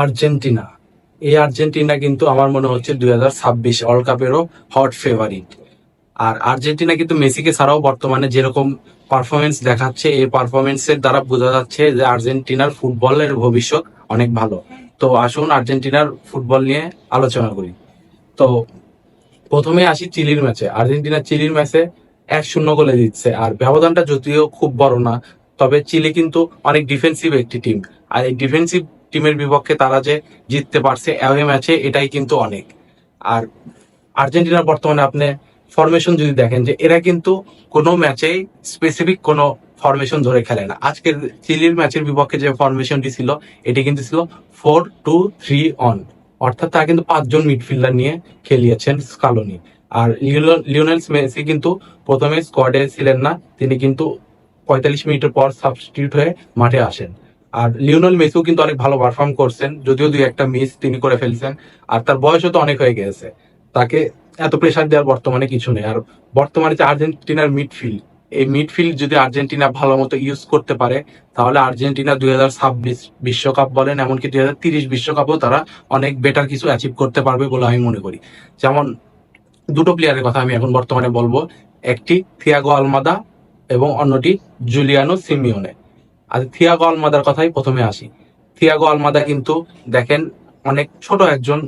Argentina. এই Argentina কিন্তু আমার মনে হচ্ছে দুই হাজার ছাব্বিশ ওয়ার্ল্ড কাপেরও হট ফেভারিট আর আর্জেন্টিনা কিন্তু মেসিকে ছাড়াও বর্তমানে যেরকম পারফরমেন্স দেখাচ্ছে, এই পারফরমেন্সের দ্বারা বোঝা যাচ্ছে যে আর্জেন্টিনার ফুটবলের ভবিষ্যৎ অনেক ভালো। তো আসুন আর্জেন্টিনার ফুটবল নিয়ে আলোচনা করি। তো প্রথমে আসি চিলির ম্যাচে। আর্জেন্টিনা চিলির ম্যাচে এক শূন্য গোলে দিচ্ছে আর ব্যবধানটা যদিও খুব বড় না, তবে চিলি কিন্তু অনেক ডিফেন্সিভ একটি টিম আর এই ডিফেন্সিভ টিমের বিপক্ষে তারা যে জিততে পারছে অ্যাওয়ে ম্যাচে, এটাই কিন্তু অনেক। আর আর্জেন্টিনার বর্তমানে আপনি ফরমেশন যদি দেখেন যে এরা কিন্তু কোনো ম্যাচেই স্পেসিফিক কোনো ফরমেশন ধরে খেলে না। আজকের চিলির ম্যাচের বিপক্ষে যে ফরমেশনটি ছিল, এটি কিন্তু ছিল ফোর টু থ্রি অন অর্থাৎ তারা কিন্তু পাঁচজন মিডফিল্ডার নিয়ে খেলিয়েছেন স্কালোনি। আর লিওনেল- মেসি কিন্তু প্রথমে স্কোয়াডে ছিলেন না, তিনি কিন্তু পঁয়তাল্লিশ মিনিটের পর সাবস্টিটিউট হয়ে মাঠে আসেন। আর লিওনেল মেসিও কিন্তু অনেক ভালো পারফর্ম করছেন, যদিও দুই একটা মিস তিনি করে ফেলছেন, আর তার বয়সও তো অনেক হয়ে গেছে। তাকে এত প্রেশার দেওয়ার বর্তমানে কিছু নেই। আর বর্তমানে যে আর্জেন্টিনার মিডফিল্ড এই মিডফিল্ড যদি আর্জেন্টিনা ভালো মতো ইউজ করতে পারে, তাহলে আর্জেন্টিনা দুই হাজার ছাব্বিশ বিশ্বকাপ বলেন, এমনকি দুই হাজার তিরিশ বিশ্বকাপেও তারা অনেক বেটার কিছু অ্যাচিভ করতে পারবে বলে আমি মনে করি। যেমন দুটো প্লেয়ারের কথা আমি এখন বর্তমানে বলব, একটি থিয়াগো আলমাদা এবং অন্যটি জুলিয়ানো সিমিওনে আর থিয়াগো আলমাদার কথাই প্রথমে আসি। থিয়াগো আলমাদা কিন্তু দেখেন অনেক ছোট একজন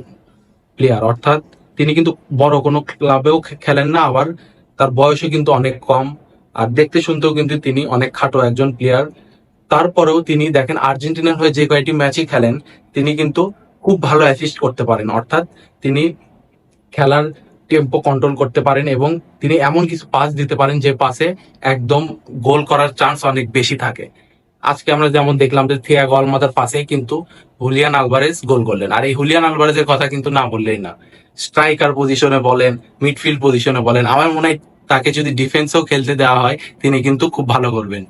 প্লেয়ার অর্থাৎ তিনি কিন্তু বড়, কোনো ক্লাবেও খেলেন না, আবার তার বয়সও কিন্তু অনেক কম, আর দেখতে শুনতেও কিন্তু তিনি অনেক খাটো একজন প্লেয়ার তারপরেও তিনি দেখেন আর্জেন্টিনার হয়ে যে কয়েকটি ম্যাচই খেলেন, তিনি কিন্তু খুব ভালো অ্যাসিস্ট করতে পারেন, অর্থাৎ তিনি খেলার টেম্পো কন্ট্রোল করতে পারেন এবং তিনি এমন কিছু পাস দিতে পারেন যে পাসে একদম গোল করার চান্স অনেক বেশি থাকে। আজকে আমরা যেমন দেখলাম যে থিয়া গলমাদার পাশে কিন্তু হুলিয়ান আলভারেজ গোল করলেন। আর এই হুলিয়ান আলভারেজের কথা কিন্তু না বললেই না। স্ট্রাইকার পজিশনে বলেন, মিডফিল্ড পজিশনে বলেন, আমার মনে হয় তাকে যদি ডিফেন্সেও খেলতে দেওয়া হয়, তিনি কিন্তু খুব ভালো করবেন।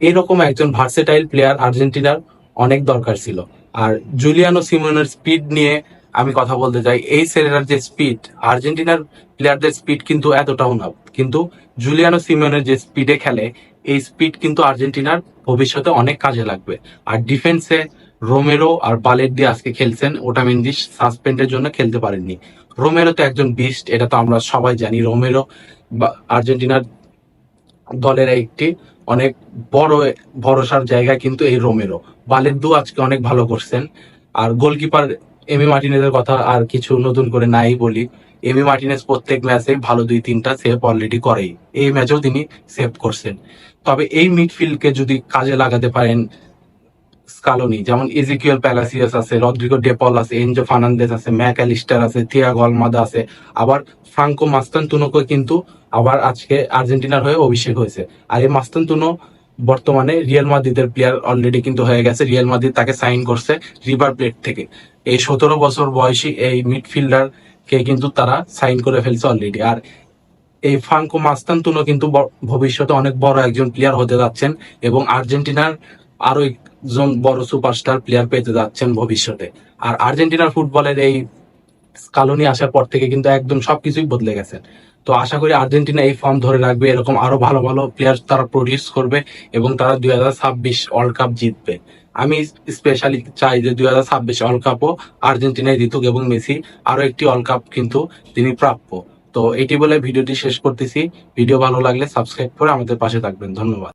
এরকম একজন ভার্সেটাইল প্লেয়ার আর্জেন্টিনার অনেক দরকার ছিল। আর জুলিয়ানো সিমনের স্পিড নিয়ে আমি কথা বলতে চাই, এই ছেলেটার যে স্পিড আর্জেন্টিনার প্লেয়ারদের স্পিড কিন্তু এতটাও না। কিন্তু জুলিয়ানো সিমনের যে স্পিডে খেলে, এই স্পিড কিন্তু আর্জেন্টিনার ভবিষ্যতে অনেক কাজে লাগবে। আর ডিফেন্সে রোমেরো আর বালের দিয়ে আজকে খেলছেন ওটা ওটামেন্দি সাসপেন্ডের জন্য খেলতে পারেননি। রোমেরো তো একজন বিস্ট এটা তো আমরা সবাই জানি। রোমেরো আর্জেন্টিনার দলের একটি অনেক বড়, ভরসার জায়গা কিন্তু এই রোমেরো। বালের দু আজকে অনেক ভালো করছেন। আর গোলকিপার এমি মার্টিনেজের কথা আর কিছু নতুন করে নাই বলি। এমি মার্টিনেজ প্রত্যেক ম্যাচে ভালো দুই, তিনটা সেভ অলরেডি করেই। এই ম্যাচেও তিনি সেভ করছেন। তবে এই মিডফিল্ডকে যদি কাজে লাগাতে পারেন স্কালোনি যেমন ইজিকিউল প্যালাসিয়াস আছে রদ্রিগো ডেপল আছে এনজো ফার্নান্দেজ আছে ম্যাক অ্যালিস্টার আছে থিয়া গলমাদা আছে, আবার ফ্রাঙ্কো মাস্তানতুনোকে কিন্তু আবার আজকে আর্জেন্টিনার হয়ে অভিষেক হয়েছে। আর এই মাস্তানতুনো বর্তমানে রিয়াল মাদ্রিদের প্লেয়ার অলরেডি কিন্তু হয়ে গেছে। রিয়াল মাদ্রিদ তাকে সাইন করছে রিভার প্লেট থেকে। এই সতেরো বছর বয়সী এই মিডফিল্ডার কে কিন্তু তারা সাইন করে ফেলছে অলরেডি আর এই ফ্রাঙ্কো মাস্তানতুনো কিন্তু ভবিষ্যতে অনেক বড় একজন প্লেয়ার হতে যাচ্ছেন এবং আর্জেন্টিনার আরও একজন বড় সুপারস্টার প্লেয়ার পেতে যাচ্ছেন ভবিষ্যতে। আর আর্জেন্টিনার ফুটবলের এই স্কালোনি আসার পর থেকে কিন্তু একদম সবকিছুই বদলে গেছে। তো আশা করি আর্জেন্টিনা এই ফর্ম ধরে রাখবে, এরকম আরও ভালো ভালো প্লেয়ার তারা প্রডিউস করবে এবং তারা দুই হাজার ছাব্বিশ ওয়ার্ল্ড কাপ জিতবে। আমি স্পেশালি চাই যে দুই হাজার ছাব্বিশ ওয়ার্ল্ড কাপও আর্জেন্টিনায় জিতুক এবং মেসি আরও একটি ওয়ার্ল্ড কাপ কিন্তু তিনি প্রাপ্য। তো এটি বলে ভিডিওটি শেষ করতেছি। ভিডিও ভালো লাগলে সাবস্ক্রাইব করে আমাদের পাশে থাকবেন। ধন্যবাদ।